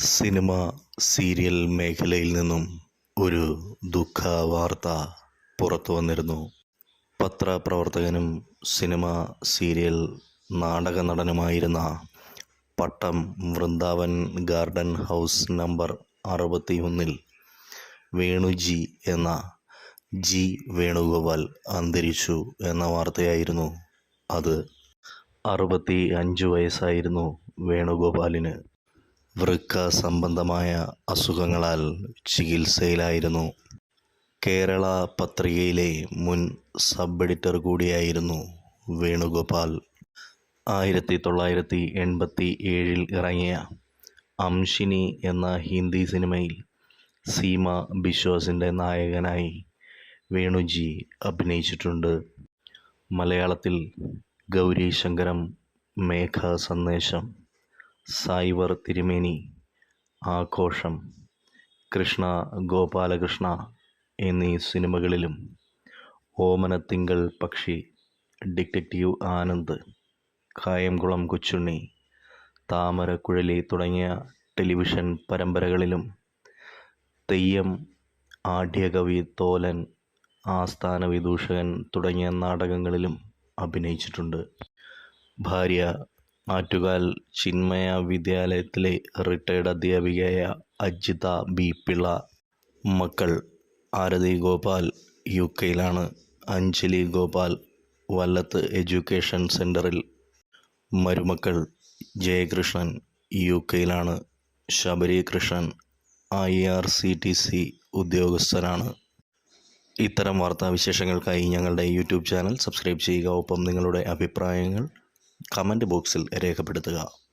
Cinema serial മേഖലയിൽ നിന്നും ഒരു ദുഃഖ വാർത്ത പുറത്തു വന്നിരുന്നു. പത്രപ്രവർത്തകനും സിനിമ സീരിയൽ നാടക നടനുമായിരുന്ന Pattom Vrindavan garden house number അറുപത്തി ഒന്നിൽ വേണുജി എന്ന ജി വേണുഗോപാൽ അന്തരിച്ചു എന്ന വാർത്തയായിരുന്നു അത്. അറുപത്തി അഞ്ച് വയസ്സായിരുന്നു വേണുഗോപാലിന്. വൃക്ക സംബന്ധമായ അസുഖങ്ങളാൽ ചികിത്സയിലായിരുന്നു. കേരള പത്രികയിലെ മുൻ സബ് എഡിറ്റർ കൂടിയായിരുന്നു വേണുഗോപാൽ. ആയിരത്തി തൊള്ളായിരത്തി എൺപത്തി ഏഴിൽ ഇറങ്ങിയ അംഷിനി എന്ന ഹിന്ദി സിനിമയിൽ സീമ ബിശ്വാസിന്റെ നായകനായി വേണുജി അഭിനയിച്ചിട്ടുണ്ട്. മലയാളത്തിൽ ഗൗരി ശങ്കരം മേഘ സന്ദേശം സായിവർ തിരുമേനി ആഘോഷം കൃഷ്ണ ഗോപാലകൃഷ്ണ എന്നീ സിനിമകളിലും ഓമനത്തിങ്കൾ പക്ഷി ഡിറ്റക്റ്റീവ് ആനന്ദ് കായംകുളം കൊച്ചുണ്ണി താമരക്കുഴലി തുടങ്ങിയ ടെലിവിഷൻ പരമ്പരകളിലും തെയ്യം ആഢ്യകവി തോലൻ ആസ്ഥാന വിദൂഷകൻ തുടങ്ങിയ നാടകങ്ങളിലും അഭിനയിച്ചിട്ടുണ്ട്. ഭാര്യ ആറ്റുകാൽ ചിന്മയ വിദ്യാലയത്തിലെ റിട്ടയർഡ് അധ്യാപികയായ അജിത ബി പിള്ള. മക്കൾ ആരതി ഗോപാൽ യു കെയിലാണ്. അഞ്ജലി ഗോപാൽ വല്ലത്ത് എഡ്യൂക്കേഷൻ സെന്ററിൽ മരുമക്കൾ Jayakrishnan U കെയിലാണ്. Sabari Krishnan I R C T C ഉദ്യോഗസ്ഥനാണ്. ഇത്തരം വാർത്താവിശേഷങ്ങൾക്കായി ഞങ്ങളുടെ യൂട്യൂബ് ചാനൽ സബ്സ്ക്രൈബ് ചെയ്യുക. ഒപ്പം നിങ്ങളുടെ അഭിപ്രായങ്ങൾ കമന്റ് ബോക്സിൽ രേഖപ്പെടുത്തുക.